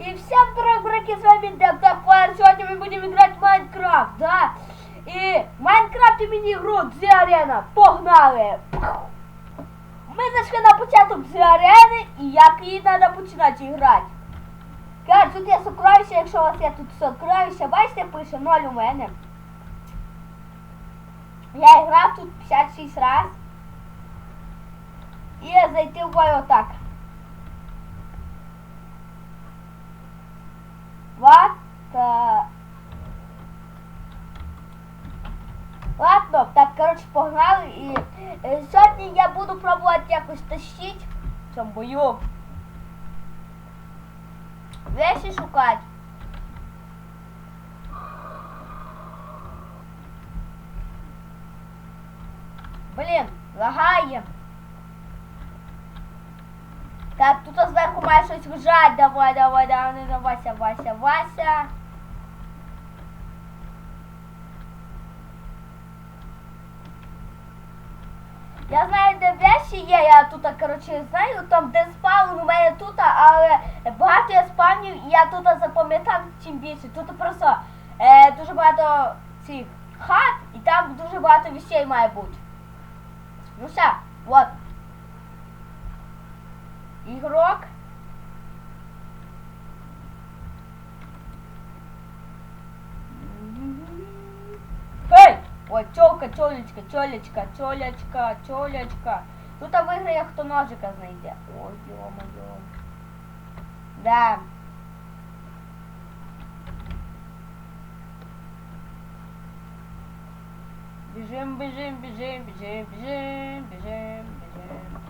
И всем здоров, браки, с вами Дактапар. Сегодня мы будем играть в Майнкрафт, да? И в Майнкрафте мини-игру Arena. Погнали! Ми зайшли на початок The Arena, і як її треба починати грати. Кажуть, тут є сокровище, якщо у вас є тут сокровище, бачите, пише 0 у мене. Я грав тут 56 раз. І зайти в бой отак. Вот. э, Ладно, так, коротше, погнали. І е, сьогодні я буду пробувати якось в цьому бою. Вещи шукати. Блін, лагає. Так, тут зверху має щось лежать. Давай, давай, давай, давай, Вася, Вася, Вася. Я знаю, де вещі є, я тут, коротше, знаю, там де спаун у мене тут, але багато я спавнів і я тут запам'ятав чим більше. Тут просто е, дуже багато цих хат і там дуже багато вещей має бути. Ну все, вот. Ігрок. Ой, чолка, чолечка, чолечка, чолечка, чолечка. Тут виграє, хто ножика знайде. Ой, йо-моє. Да. Біжим, біжим, біжим, біжим, біжим, біжим, біжим.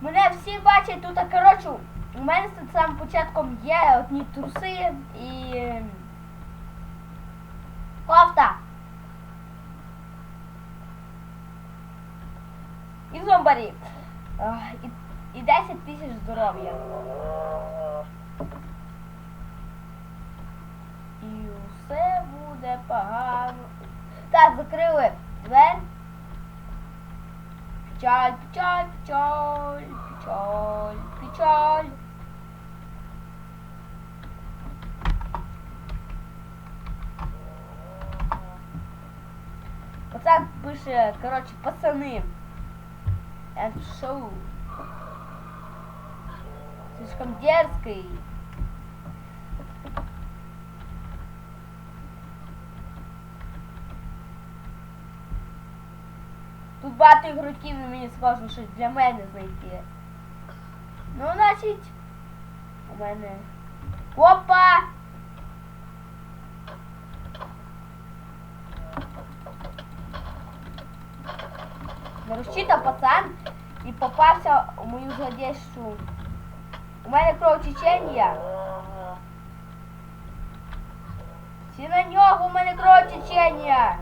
Мене всі бачать тут, коротше, у мене з самим початком є одні труси і ем, кофта. І І, і 10 тисяч здоров'я. І все буде погано. Так, закрили двері. Печаль, печаль, печаль, печаль, печаль. Пацан пише, короче, пацаны. Это шоу. Слишком дерзкий. Тут багато ігроків і мені скажу щось для мене знайти. Ну, значить, у мене. Опа! Нарушита пацан і попався у мою злодейщу. У мене кровотечення. Всі на нього у мене кровотечення.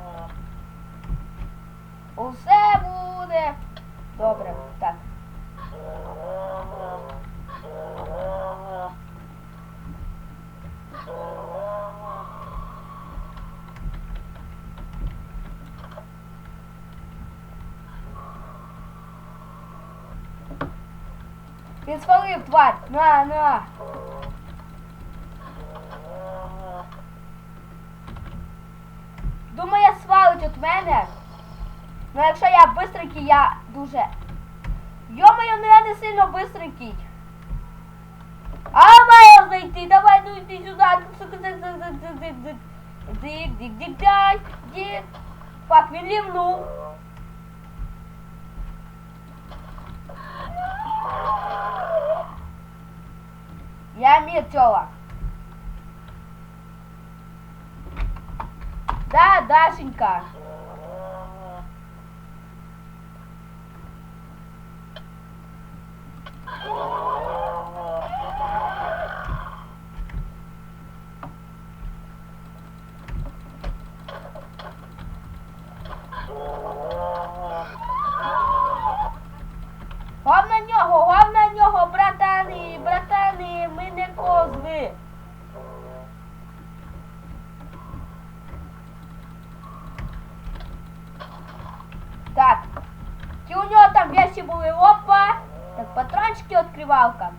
Усе буде. Добре, так. Він свалив, тварь! На, на! Думає свалить від мене. Ну якщо я бистренький, я дуже. Йо-моє, ну я не сильно бистренький. А має знайти, давай, ну йди сюди. Дик, дик, дик, дай, дик. Фак, він лівнув. Я метела. Да, Дашенька. співалка.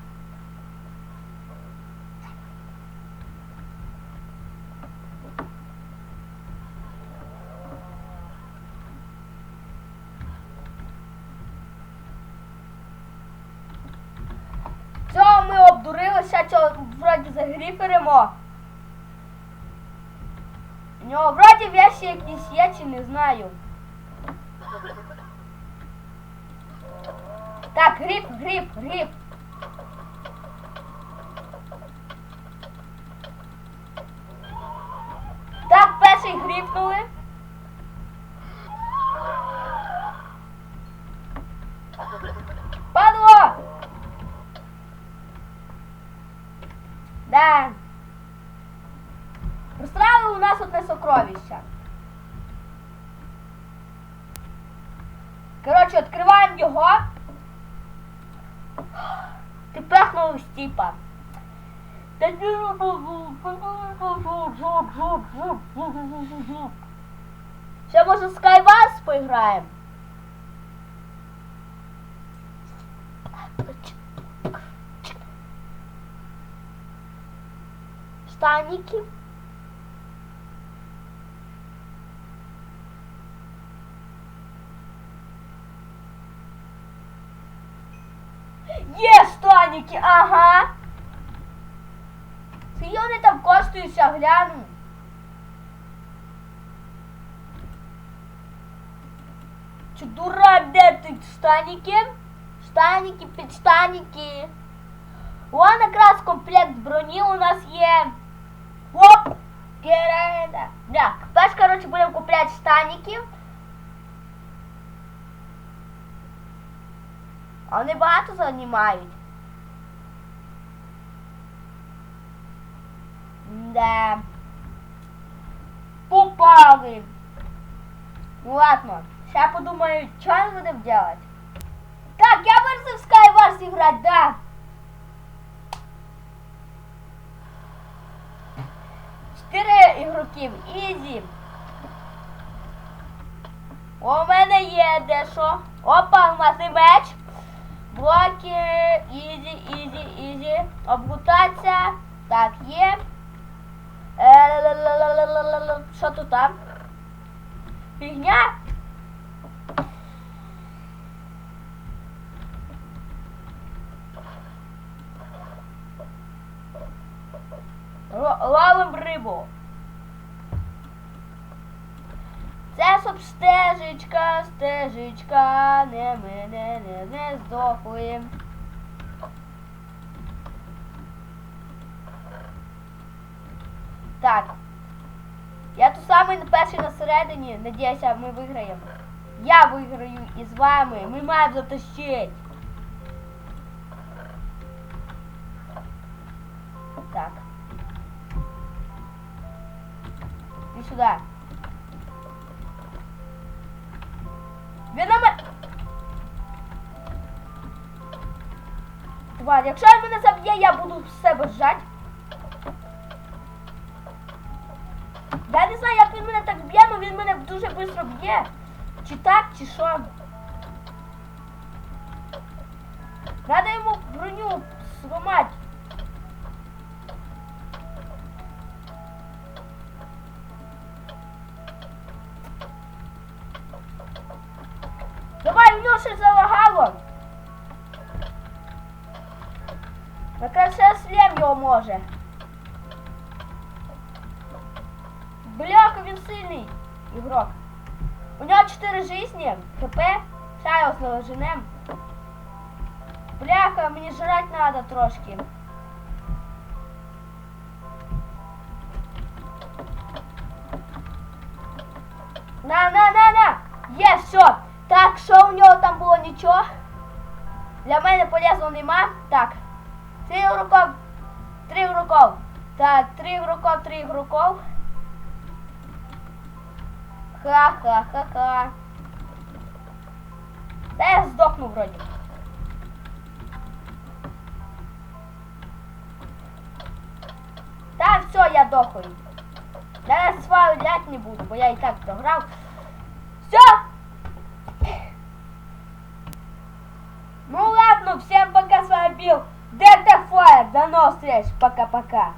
Цього ми обдурилися, цього вроді загріперемо. У него вроде вещи якісь є, чи не знаю. Так, гриб, гриб, гриб. Перший. Падло! Да. Розстрали у нас одне сокровище. Коротше, відкриваємо його. Ти пехнув Стіпа. Ще може Skywars поіграємо? Штаники. Є штаники, ага. Скільки вони там коштують, ще гляну. Чи дурак, де тут штаники? Штаники, підштаники. Вон якраз комплект броні у нас є. Оп! Кереда. Так, перш, коротше, будемо купляти штаники. А вони багато займають. Да. Попали. Ну ладно, сейчас подумаю, что мы будем делать. Так, я вырезал в Skywars играть, да. Чотири ігроків, ізі. У мене є дещо. Опа, і меч. Блоки, ізі, ізі, ізі. Обгутаться. Так, є. Що тут там? Фігня? Ловим рибу. Це щоб стежечка, стежечка, не ми не, не, не здохли. Так. Самий перший на середині. Надіюся, ми виграємо. Я виграю і з вами. Ми маємо затащити. Так. Він на мене... Тварь, якщо він мене заб'є, я буду з себе зжать. Я не знаю, як він мене так б'є, але він мене дуже швидко б'є. Чи так, чи що. Надо йому броню сломати. Давай, у нього щось залагало. Ще слем його може. Ігрок. У нього 4 жизни, хп, ще його наложенем. Бляха, мені жрать надо трошки. На, на, на, на! Є, все. Так, що у нього там було нічого? Для мене полезного нема. Так. Три ігроков. Три ігроков. Так, три ігроков, три ігроков. Ха-ха-ха-ха. Да я здохну вроде. Так, все, я дохаю. Я свалять не буду, бо я і так програв. Все! Ну ладно, всем пока, с вами был Дельта Фаер. До новых встреч. Пока-пока.